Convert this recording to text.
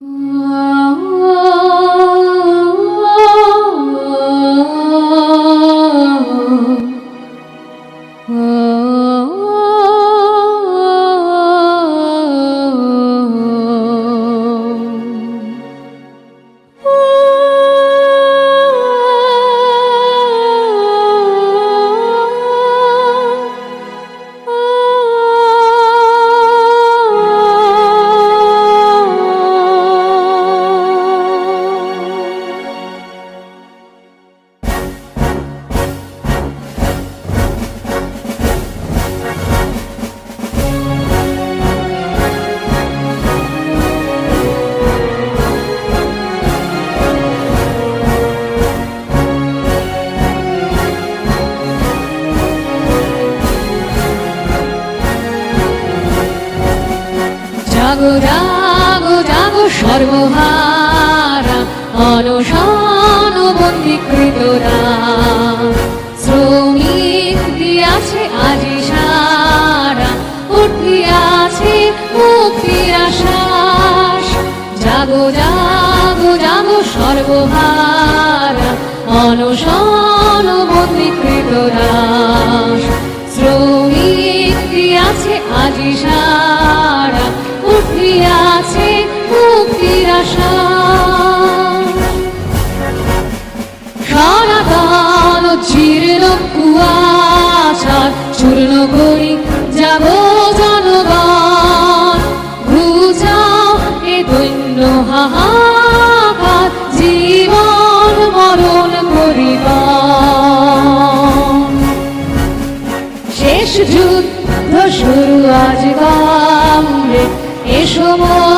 啊。জাগো জাগো জাগো সর্বহারা অনশন বন্দীকৃতরা শ্রমিক দিয়াছে আজি সারা উঠিয়াছে মুক্তির আশ্বাস। জাগো জাগো জাগো সর্বহারা অনশন বন্দীকৃতরা শ্রমিক দিয়াছে আজি সারা। উঠিয়াছে মুক্তির আশা। জীর্ণ চূর্ণ করি যাব জনগণ। ঘুচাও এ দৈন্য হাহাকার, জীবন মরণ করিবার। শেষ যুদ্ধ শুরু 说我